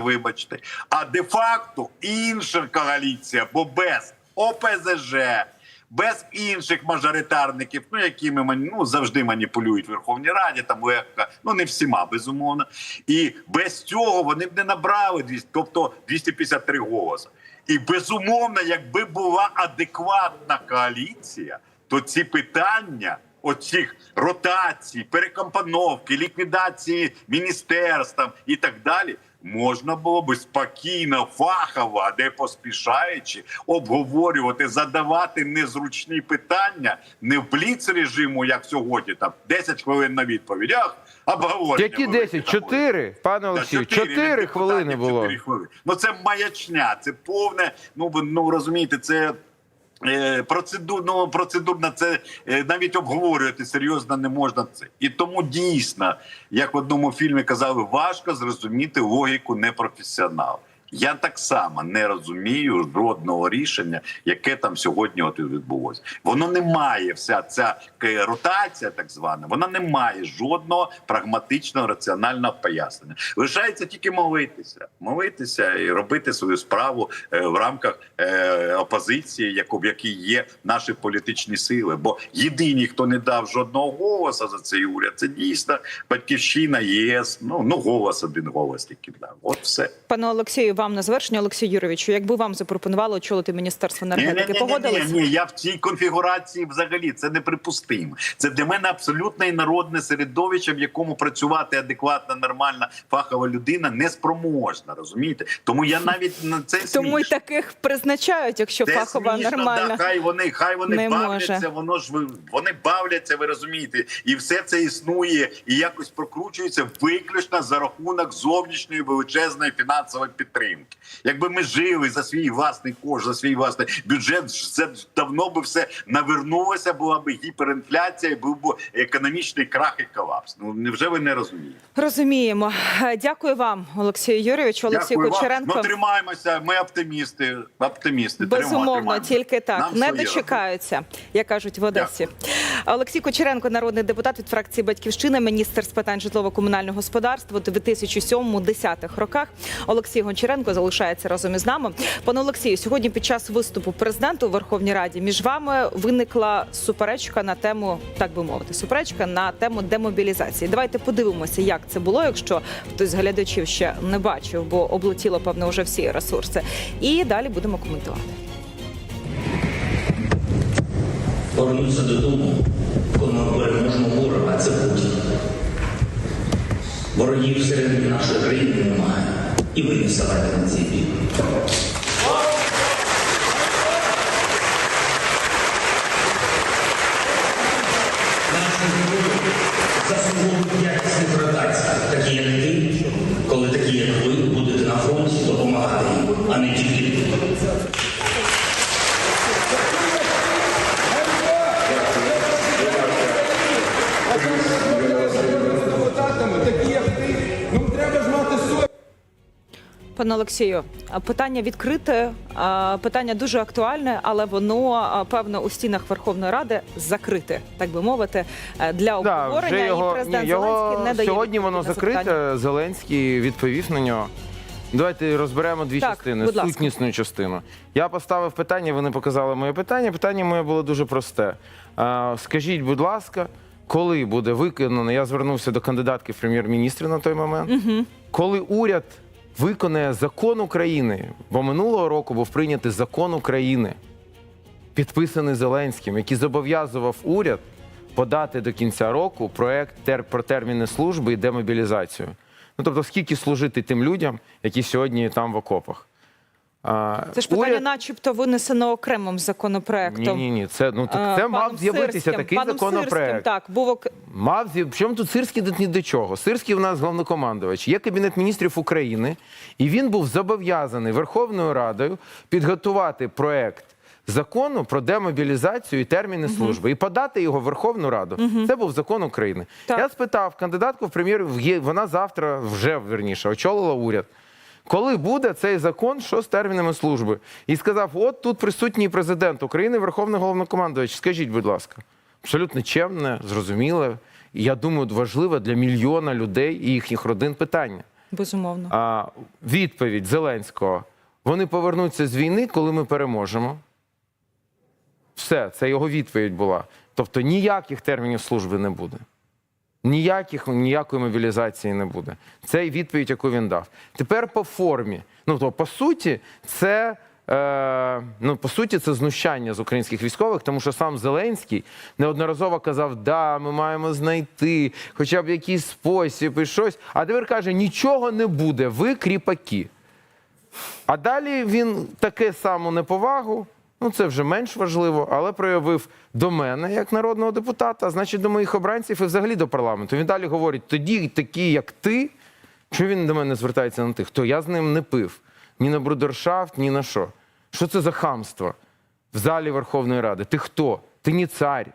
вибачте. А де-факто інша коаліція, бо без ОПЗЖ, без інших мажоритарників, ну які ми ну, завжди маніпулюють в Верховній Раді, там легко, ну не всіма, безумовно. І без цього вони б не набрали 200, тобто 253 голоси. І безумовно, якби була адекватна коаліція, то ці питання. Оцих ротацій, перекомпоновки, ліквідації міністерств і так далі, можна було би спокійно, фахово, а де поспішаючи, обговорювати, задавати незручні питання, не в бліц режиму, як сьогодні, там 10 хвилин на відповідях, обговорення. Які велике 10? там буде. Чотири? Пане Олексію, чотири від чотири депутатів, хвилини було. чотири хвилини. Ну це маячня, це повне. Ну ви- ну розумієте, це. Е, Процедурно, процедурно це е, навіть обговорювати серйозно не можна це. І тому дійсно, як в одному фільмі казали, важко зрозуміти логіку непрофесіонала. Я так само не розумію жодного рішення, яке там сьогодні от відбулося. Воно не має вся ця е, ротація, так звана, вона не має жодного прагматичного раціонального пояснення. Лишається тільки молитися, молитися і робити свою справу е, в рамках е, опозиції, яку в якій є наші політичні сили. Бо єдині, хто не дав жодного голосу за цей уряд, це дійсно батьківщина, ЄС. Ну ну голос один голос тільки дав. От все. Пане Олексію, вам на завершення, Олексію Юровичу, якби вам запропонували очолити міністерство енергетики, Ні, погодилися? ні, я в цій конфігурації взагалі це неприпустимо. Це для мене абсолютно інородне середовище, в якому працювати адекватна, нормальна фахова людина неспроможна. Розумієте? Тому я навіть на це Тому й таких призначають, якщо Це фахова смішно, нормальна. Да, хай вони, хай вони не бавляться, може. воно ж ви вони бавляться, ви розумієте, і все це існує і якось прокручується виключно за рахунок зовнішньої величезної фінансової підтримки. Якби ми жили за свій власний кошт, за свій власний бюджет, це давно би все навернулося, була б гіперінфляція, був би економічний крах і колапс. Ну невже ви не розумієте? Розуміємо. Дякую вам, Олексію Юрійовичу, Дякую вам. Кучеренко. Ну тримаємося. Ми оптимісти. Оптимісти. Безумовно, Тримаємо. тільки так Нам не дочекаються, як кажуть в Одесі. Олексій Кучеренко, народний депутат від фракції Батьківщина, міністр з питань житлово-комунального господарства у 2007-10 роках. Олексій Гончаренко залишається разом із нами. Пане Олексію, сьогодні під час виступу президента у Верховній Раді між вами виникла суперечка на тему, так би мовити, суперечка на тему демобілізації. Давайте подивимося, як це було, якщо хтось з глядачів ще не бачив, бо облетіло певно вже всі ресурси. І далі будемо коментувати. повернутися додому, коли ми переможемо ворога, це Путін. Ворогів всередині нашої країни немає. І ви не ставайте на цей бік. Пане Олексію, питання відкрите, питання дуже актуальне, але воно певно у стінах Верховної Ради закрите, так би мовити, е, для обговорення. вже його, і президент ні, його Зеленський не дає сьогодні воно закрите. Зеленський відповів на нього. Давайте розберемо дві Так, частини. Сутнісну частину. Я поставив питання, ви не показали моє питання. Питання моє було дуже просте. Скажіть, будь ласка, коли буде виконано? Я звернувся до кандидатки в прем'єр-міністри на той момент. Коли уряд виконає закон України, бо минулого року був прийнятий закон України, підписаний Зеленським, який зобов'язував уряд подати до кінця року проект тер- про терміни служби і демобілізацію. Ну тобто, скільки служити тим людям, які сьогодні там в окопах. Це ж питання, уряд- начебто, винесено окремим законопроектом. Ні, ні, ні. Це ну так це мав з'явитися Сирським. такий Паном законопроект. Сирським, так, був ок- Мав Причому тут Сирський тут ні до чого. Сирський в нас головнокомандувач. Є Кабінет міністрів України, і він був зобов'язаний Верховною Радою підготувати проект закону про демобілізацію і терміни служби і подати його в Верховну Раду. Це був закон України. Так. Я спитав кандидатку в прем'єр, вона завтра вже верніше очолила уряд. Коли буде цей закон, що з термінами служби? І сказав: от тут присутній президент України, Верховний головнокомандувач. Скажіть, будь ласка, абсолютно чемне, зрозуміле. І я думаю, важливе для мільйона людей і їхніх родин питання. Безумовно. А, відповідь Зеленського: вони повернуться з війни, коли ми переможемо. Все, це його відповідь була. Тобто ніяких термінів служби не буде. Ніяких, ніякої мобілізації не буде. Це відповідь, яку він дав. Тепер по формі. Ну то по суті, це. Е, ну, по суті, це знущання з українських військових, тому що сам Зеленський неодноразово казав, да, ми маємо знайти хоча б якийсь спосіб і щось. А тепер каже, нічого не буде, ви кріпаки. А далі він таке саму неповагу, ну це вже менш важливо, але проявив до мене як народного депутата, значить до моїх обранців і взагалі до парламенту. Він далі говорить: тоді такі, як ти, що він до мене звертається на тих, хто я з ним не пив ні на брудершафт, ні на що. Що це за хамство в залі Верховної Ради? Ти хто? Ти не цар.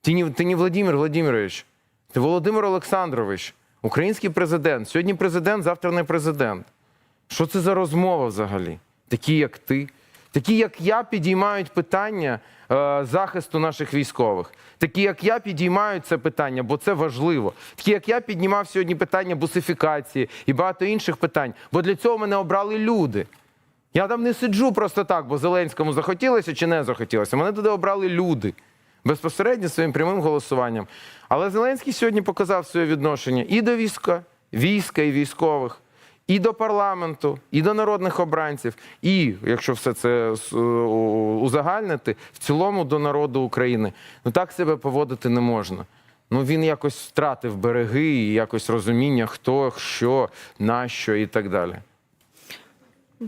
Ти не, ти не Владимир Владимирович, ти Володимир Олександрович, український президент. Сьогодні президент, завтра не президент. Що це за розмова взагалі? Такі, як ти, такі, як я, підіймають питання е, захисту наших військових. Такі, як я, підіймають це питання, бо це важливо. Такі, як я, піднімав сьогодні питання бусифікації і багато інших питань, бо для цього мене обрали люди. Я там не сиджу просто так, бо Зеленському захотілося чи не захотілося. Мене туди обрали люди безпосередньо своїм прямим голосуванням. Але Зеленський сьогодні показав своє відношення і до війська, війська і військових, і до парламенту, і до народних обранців, і якщо все це узагальнити, в цілому до народу України. Ну так себе поводити не можна. Ну він якось втратив береги і якось розуміння, хто, що, нащо і так далі.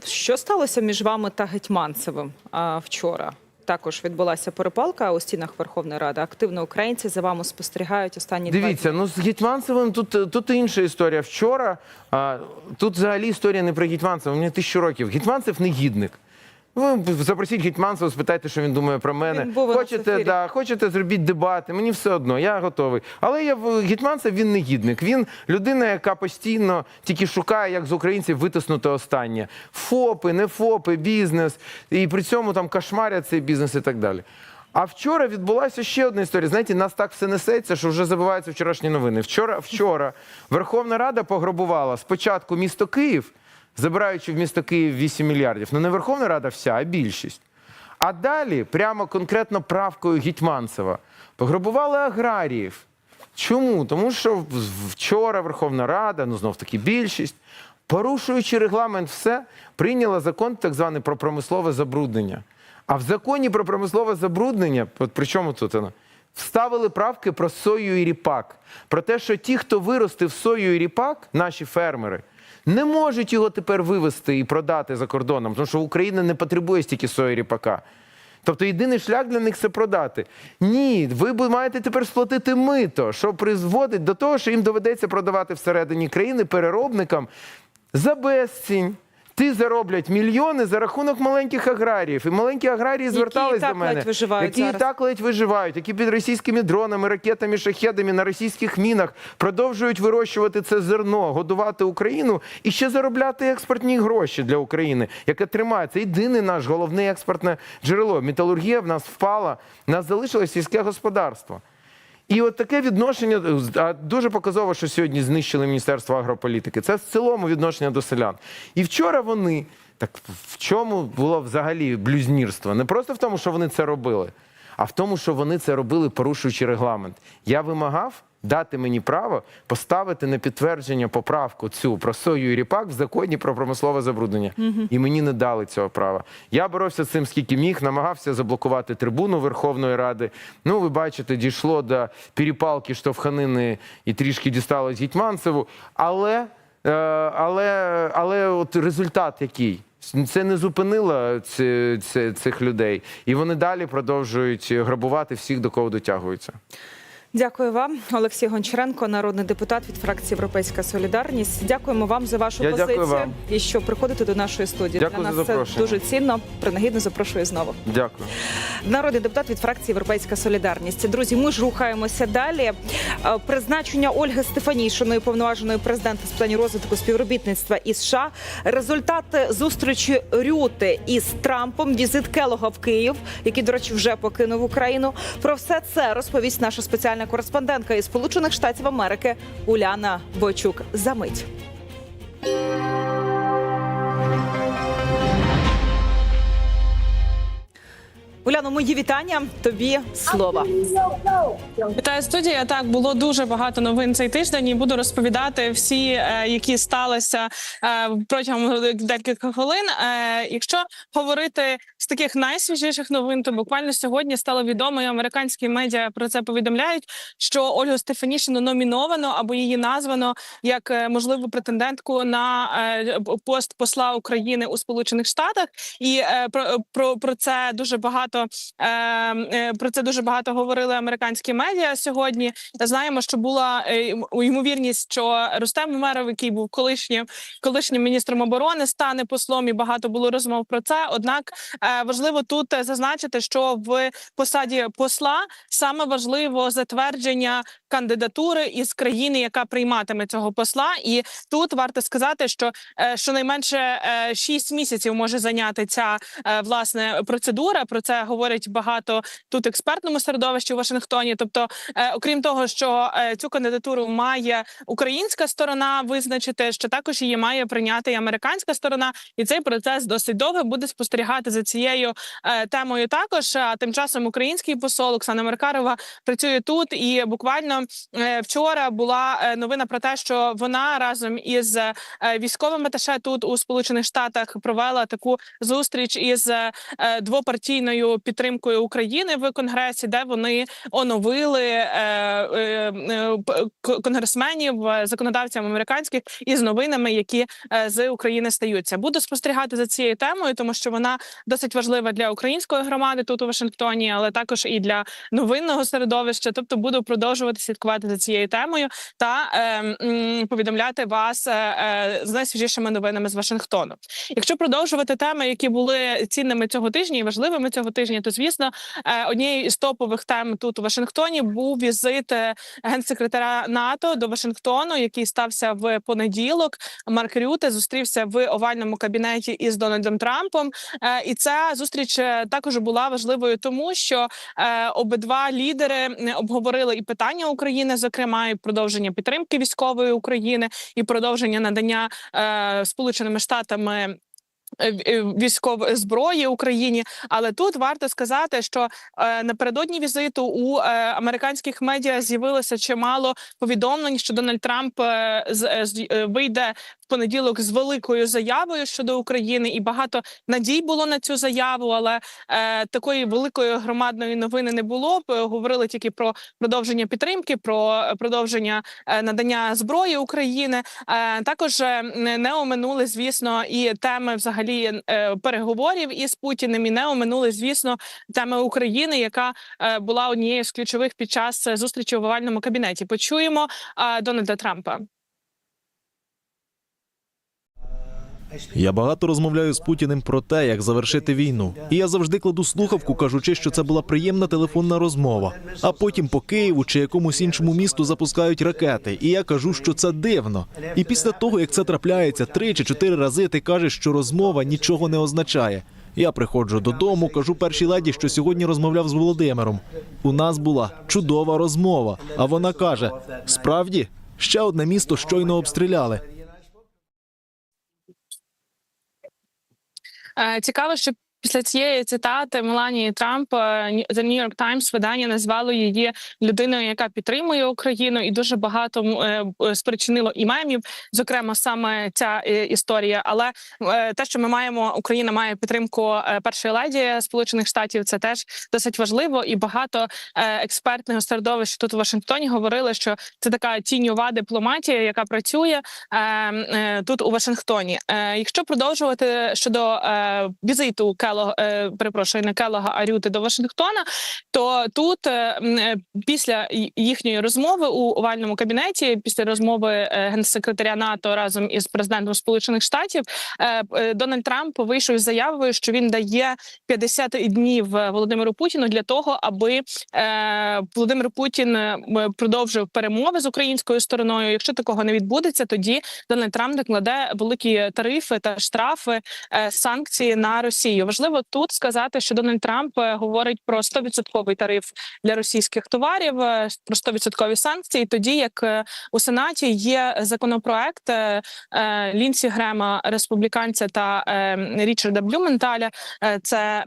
Що сталося між вами та Гетьманцевим а, вчора? Також відбулася перепалка у стінах Верховної Ради. Активно українці за вами спостерігають останні два Дивіться, ну з Гетьманцевим тут, тут інша історія. Вчора а, тут взагалі історія не про Гетьманцева, мені тисячу років. Гетьманцев негідник. Ви запросіть Гетьманцева, спитайте, що він думає про мене. Він був у нас в хочете, ефірі. да, хочете зробіть дебати, мені все одно, я готовий. Але я в- Гетьманцев він негідник. Він людина, яка постійно тільки шукає, як з українців витиснути останнє. ФОПи, не ФОПи, бізнес. І при цьому там кошмарять цей бізнес і так далі. А вчора відбулася ще одна історія. Знаєте, нас так все несеться, що вже забуваються вчорашні новини. Вчора, вчора Верховна Рада пограбувала спочатку місто Київ, забираючи в місто Київ 8 мільярдів. Ну не Верховна Рада вся, а більшість. А далі, прямо конкретно правкою Гетьманцева, пограбували аграріїв. Чому? Тому що вчора Верховна Рада, ну знов таки більшість, порушуючи регламент, все прийняла закон так званий про промислове забруднення. А в законі про промислове забруднення, от при чому тут воно? Вставили правки про сою і ріпак. Про те, що ті, хто виростив сою і ріпак, наші фермери, не можуть його тепер вивезти і продати за кордоном, тому що Україна не потребує стільки сої ріпака. Тобто єдиний шлях для них це продати. Ні, ви маєте тепер сплатити мито, що призводить до того, що їм доведеться продавати всередині країни переробникам за безцінь. Ті зароблять мільйони за рахунок маленьких аграріїв. І маленькі аграрії звертались до мене, які і так ледь виживають, які під російськими дронами, ракетами, шахедами на російських мінах продовжують вирощувати це зерно, годувати Україну і ще заробляти експортні гроші для України, яке тримає. Це єдине наш головне експортне джерело. Металургія в нас впала, в нас залишилось сільське господарство. І от таке відношення дуже показово, що сьогодні знищили Міністерство агрополітики. Це в цілому відношення до селян. І вчора вони так в чому було взагалі блюзнірство? Не просто в тому, що вони це робили, а в тому, що вони це робили, порушуючи регламент. Я вимагав дати мені право поставити на підтвердження поправку цю про сою і ріпак в законі про промислове забруднення. І мені не дали цього права. Я боровся з цим скільки міг, намагався заблокувати трибуну Верховної Ради. Ну, ви бачите, дійшло до перепалки, штовханини і трішки дісталось Гетьманцеву. Але, е, але, але от результат який? Це не зупинило ці, ці, цих людей, і вони далі продовжують грабувати всіх, до кого дотягуються. Дякую вам, Олексій Гончаренко, народний депутат від фракції Європейська Солідарність. Дякуємо вам за вашу Я позицію вам. і що приходите до нашої студії. Дякую Для за нас це дуже цінно. Принагідно запрошую знову. Дякую. Народний депутат від фракції Європейська Солідарність. Друзі, ми ж рухаємося далі. Е, Призначення Ольги Стефанішиної, повноваженої президента з питань розвитку співробітництва із США. Результати зустрічі Рюти із Трампом. Візит Келога в Київ, який, до речі, вже покинув Україну. Про все це розповість наша спеціальна кореспондентка із Сполучених Штатів Америки Уляна Бойчук. За мить. Уляно, мої вітання. Тобі слово. Вітаю студія. Так було дуже багато новин цей тиждень. і Буду розповідати всі, е, які сталися е, протягом декількох хвилин. Е, Якщо говорити з таких найсвіжіших новин, то буквально сьогодні стало відомо, і американські медіа про це повідомляють. Що Ольгу Стефанішину номіновано або її названо як можливу претендентку на пост посла України у Сполучених Штатах, і про, про, про це дуже багато е, е, про це дуже багато говорили американські медіа сьогодні. Знаємо, що була е, ймовірність, що Рустем Умеров, який був колишнім колишнім міністром оборони, стане послом, і багато було розмов про це. Однак е, важливо тут е, зазначити, що в посаді посла саме важливо затвердження кандидатури із країни, яка прийматиме цього посла. І тут варто сказати, що е, щонайменше е, 6 місяців може зайняти ця е, власне процедура. Про це говорить багато тут експертному середовищі у Вашингтоні. Тобто, е, окрім того, що е, цю кандидатуру має українська сторона визначити, що також її має прийняти і американська сторона, і цей процес досить довго буде спостерігати за цією е, темою. Також а тим часом український посол Оксана Меркарова працює тут, і буквально е, вчора була е, новина про те, що вона разом із е, військовим аташе тут у Сполучених Штатах провела таку зустріч із двопартійною підтримкою України в Конгресі, де вони оновили конгресменів, законодавцям американських із новинами, які з України стаються. Буду спостерігати за цією темою, тому що вона досить важлива для української громади тут у Вашингтоні, але також і для новинного середовища. Тобто буду продовжувати слідкувати за цією темою та е, повідомляти вас е, е, з найсвіжішими новинами з Вашингтону. Якщо продовжувати теми, які були цінними цього тижня і важливими цього тижня, то звісно, е, однією із топових тем тут у Вашингтоні був візит е, генсекретаря НАТО до Вашингтону, який стався в понеділок. Марк Рюте зустрівся в овальному кабінеті із Дональдом Трампом. Е, І ця зустріч е, також була важливою, тому що е, обидва лідери обговорили і питання України, зокрема, і продовження підтримки військової України, і продовження надання е, Сполученими Штатами. е, е, Військової зброї Україні, але тут варто сказати, що е, напередодні візиту у американських медіа з'явилося чимало повідомлень, що Дональд Трамп з, вийде понеділок з великою заявою щодо України, і багато надій було на цю заяву. Але е, такої великої громадної новини не було. Говорили тільки про продовження підтримки, про е, продовження е, надання зброї України. Е, також е, не оминули, звісно, і теми взагалі е, переговорів із Путіним. І не оминули, звісно, теми України, яка е, була однією з ключових під час е, зустрічі в овальному кабінеті. Почуємо е, Дональда Трампа. Я багато розмовляю з Путіним про те, як завершити війну. І я завжди кладу слухавку, кажучи, що це була приємна телефонна розмова. А потім по Києву чи якомусь іншому місту запускають ракети. І я кажу, що це дивно. І після того, як це трапляється три чи чотири рази, ти кажеш, що розмова нічого не означає. Я приходжу додому, кажу першій леді, що сьогодні розмовляв з Володимиром. У нас була чудова розмова. А вона каже: справді, ще одне місто щойно обстріляли. Цікаво, що після цієї цитати Меланії Трамп The New York Times видання назвало її людиною, яка підтримує Україну, і дуже багато е, е, спричинило і мемів, зокрема саме ця е, історія. Але те, що ми маємо, Україна має підтримку першої леді Сполучених Штатів, це теж досить важливо. І багато експертного середовища тут у Вашингтоні говорили, що це така тіньова дипломатія, яка працює е, е, тут у Вашингтоні. Якщо продовжувати щодо візиту Келога, е, перепрошую, не Келога, а Рюти до Вашингтона, то тут е, е, після їхньої розмови у овальному кабінеті, після розмови е, генсекретаря НАТО разом із президентом Сполучених Штатів, е, е, Дональд Трамп вийшов з заявою, що він дає 50 днів Володимиру Путіну для того, аби е, Володимир Путін продовжив перемови з українською стороною. Якщо такого не відбудеться, тоді Дональд Трамп накладе великі тарифи та штрафи санкції на Росію. Важливо тут сказати, що Дональд Трамп е, говорить про 100% тариф для російських товарів, е, про 100% санкції. Тоді як е, у сенаті є законопроект Лінсі Грема, республіканця та Річарда Блюменталя. Це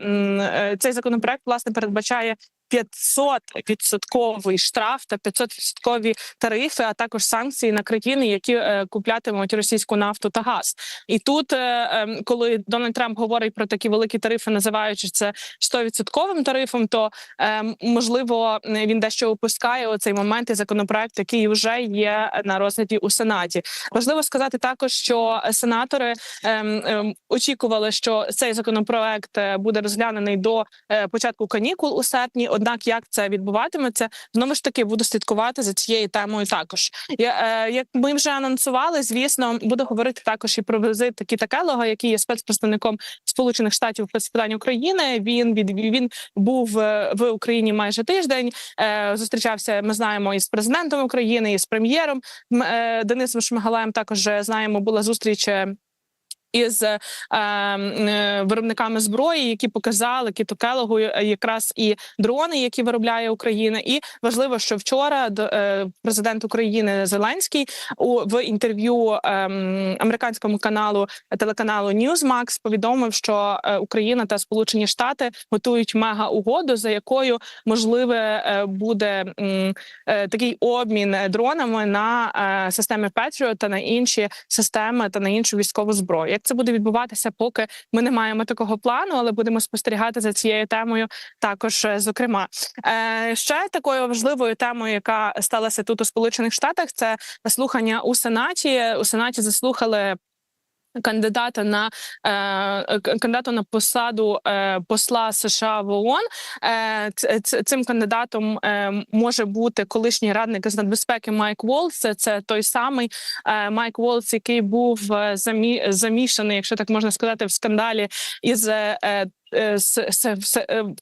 цей законопроект власне передбачає. 500 відсотковий штраф та 500 відсоткові тарифи, а також санкції на країни, які е, куплятимуть російську нафту та газ. І тут, е, е, коли Дональд Трамп говорить про такі великі тарифи, називаючи це 100% тарифом, то е, можливо він дещо опускає оцей момент і законопроект, який вже є на розгляді у сенаті. Важливо сказати також, що сенатори ем, ем, очікували, що цей законопроект е, буде розглянений до початку канікул у серпні. Однак, як це відбуватиметься, знову ж таки буду слідкувати за цією темою. Також я е, як ми вже анонсували, звісно, буду говорити також і про візит Кіта Келлога, який є спецпредставником Сполучених Штатів з питань України. Він від він був е, в Україні майже тиждень. Е, зустрічався. Ми знаємо із президентом України, і з прем'єром Денисом Шмигалаєм. Також знаємо, була зустріч. Е, Із е, е, виробниками зброї, які показали Кіту Келогу е, якраз і дрони, які виробляє Україна, і важливо, що вчора е, президент України Зеленський у в інтерв'ю ем, американському каналу телеканалу Newsmax повідомив, що е, Україна та Сполучені Штати готують мега угоду, за якою можливе е, буде е, такий обмін е, дронами на е, системи Patriot та на інші системи та на іншу військову зброю. Як це буде відбуватися, поки ми не маємо такого плану, але будемо спостерігати за цією темою. Також е, зокрема, Е, ще такою важливою темою, яка сталася тут у Сполучених Штатах, це слухання у сенаті. У сенаті заслухали. Кандидата на е, кандидата на посаду е, посла США в ООН. Е, цим кандидатом е, може бути колишній радник з надбезпеки Майк Волс. Це, це той самий е, Майк Волс, який був е, замі, замішаний, якщо так можна сказати, в скандалі із. е,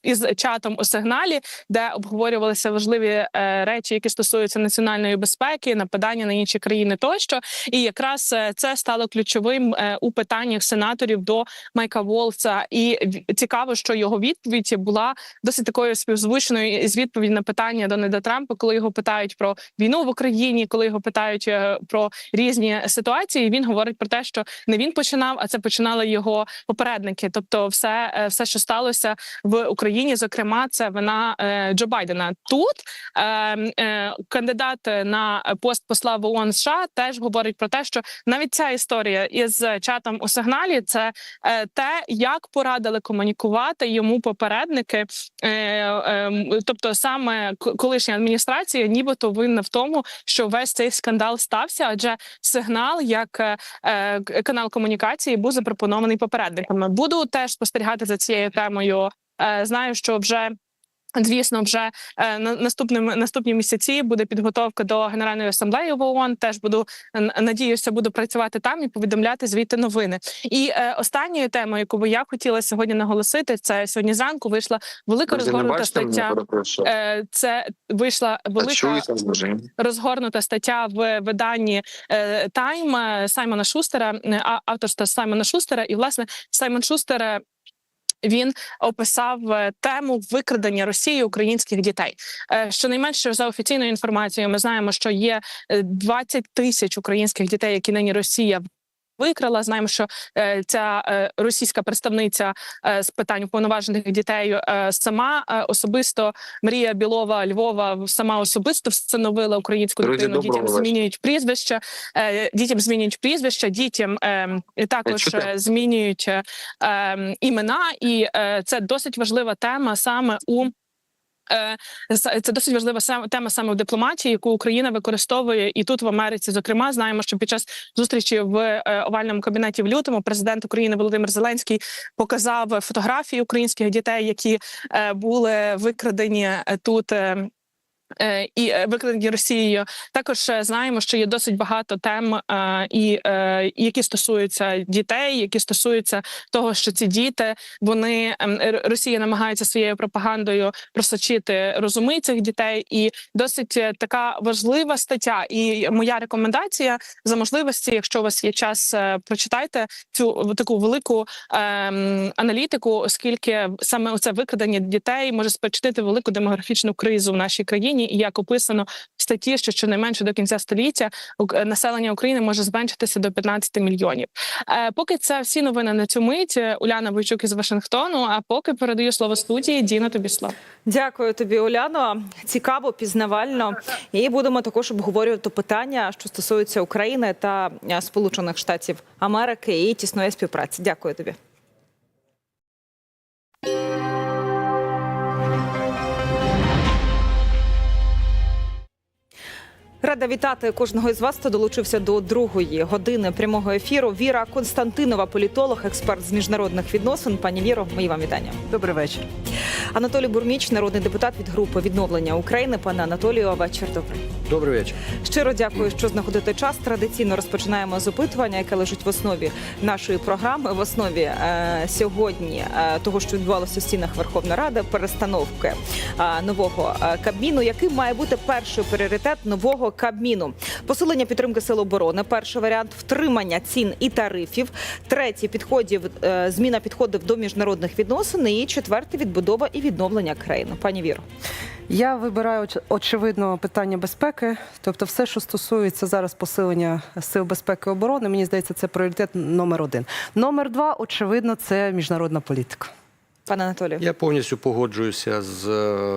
із чатом у сигналі, де обговорювалися важливі е, речі, які стосуються національної безпеки, нападання на інші країни тощо. І якраз е, це стало ключовим е, у питаннях сенаторів до Майка Волца. І цікаво, що його відповідь була досить такою співзвучною з відповідь на питання Дональда Трампа, коли його питають про війну в Україні, коли його питають е, про різні ситуації. Він говорить про те, що не він починав, а це починали його попередники. Тобто, все, е, все, що сталося в Україні, зокрема, це вина е, Джо Байдена. Тут е, е, кандидат на пост посла в ООН США теж говорить про те, що навіть ця історія із чатом у сигналі це те, як порадили комунікувати йому попередники. Тобто, саме колишня адміністрація, нібито винна в тому, що весь цей скандал стався, адже сигнал як канал комунікації був запропонований попередниками. Буду теж спостерігати за цією темою. Е, Знаю, що вже. Звісно, вже е, на- наступним наступні місяці буде підготовка до Генеральної асамблеї в ООН. Теж буду надіюся, буду працювати там і повідомляти звідти новини. І е, останньою темою, яку би я хотіла сьогодні наголосити, це сьогодні зранку вийшла велика Друзі, розгорнута мене, стаття. Е, Це вийшла велика чуєте, розгорнута стаття в виданні Тайм е, Саймона Шустера, авторства Саймона Шустера. І власне Саймон Шустер. Е, Він описав е, тему викрадення Росії українських дітей. Е, Щонайменше за офіційною інформацією, ми знаємо, що є е, 20 тисяч українських дітей, які нині Росія викрала. Знаємо, що е, ця е, російська представниця е, з питань уповноважених дітей сама особисто Марія Білова Львова сама особисто встановила українську Друзі, дитину. Дітям змінюють прізвища, дітям змінюють прізвища, дітям е, також чути? змінюють е, е, імена, і це досить важлива тема саме у. Е, Це досить важлива тема саме в дипломатії, яку Україна використовує і тут в Америці. Зокрема, знаємо, що під час зустрічі в е, овальному кабінеті в лютому президент України Володимир Зеленський показав фотографії українських дітей, які е, були викрадені тут. Е, і е, викладені Росією. Також е, знаємо, що є досить багато тем, і які стосуються дітей, які стосуються того, що ці діти вони ем, Росія намагається своєю пропагандою просочити розуми цих дітей, і досить така важлива стаття. І моя рекомендація за можливості, якщо у вас є час, прочитайте цю таку велику ем, аналітику, оскільки саме оце викрадення дітей може спричинити велику демографічну кризу в нашій країні, і як описано в статті, що щонайменше до кінця століття е, населення України може зменшитися до 15 мільйонів. Е, поки це всі новини на цю мить. Е, Уляна Бойчук із Вашингтону. А поки передаю слово студії Діна тобі слово. Дякую тобі, Уляно. Цікаво, пізнавально. І будемо також обговорювати питання, що стосуються України та Сполучених Штатів Америки і тісної співпраці. Дякую тобі. Рада вітати кожного із вас, хто долучився до другої години прямого ефіру. Віра Константинова, політолог, експерт з міжнародних відносин. Пані Віро, мої вам вітання. Добрий вечір. Анатолій Бурміч, народний депутат від групи відновлення України. Пане Анатолію, вечір добрий. Добрий вечір. Щиро дякую, що знаходите час. Традиційно розпочинаємо з опитування, яке лежить в основі нашої програми. В основі е, сьогодні е, того, що відбувалося в стінах Верховної Ради, перестановки е, нового е, кабміну. Яким має бути перший пріоритет нового кабміну? Посилення підтримки сил оборони. Перший варіант втримання цін і тарифів. Третій підходів е, зміна підходів до міжнародних відносин. І четвертий відбудова і відновлення країни. Пані Віро. Я вибираю очевидно питання безпеки, тобто все, що стосується зараз посилення сил безпеки і оборони, мені здається, це пріоритет номер один. Номер два, очевидно, це міжнародна політика. Пане Анатолію. Я повністю погоджуюся з е,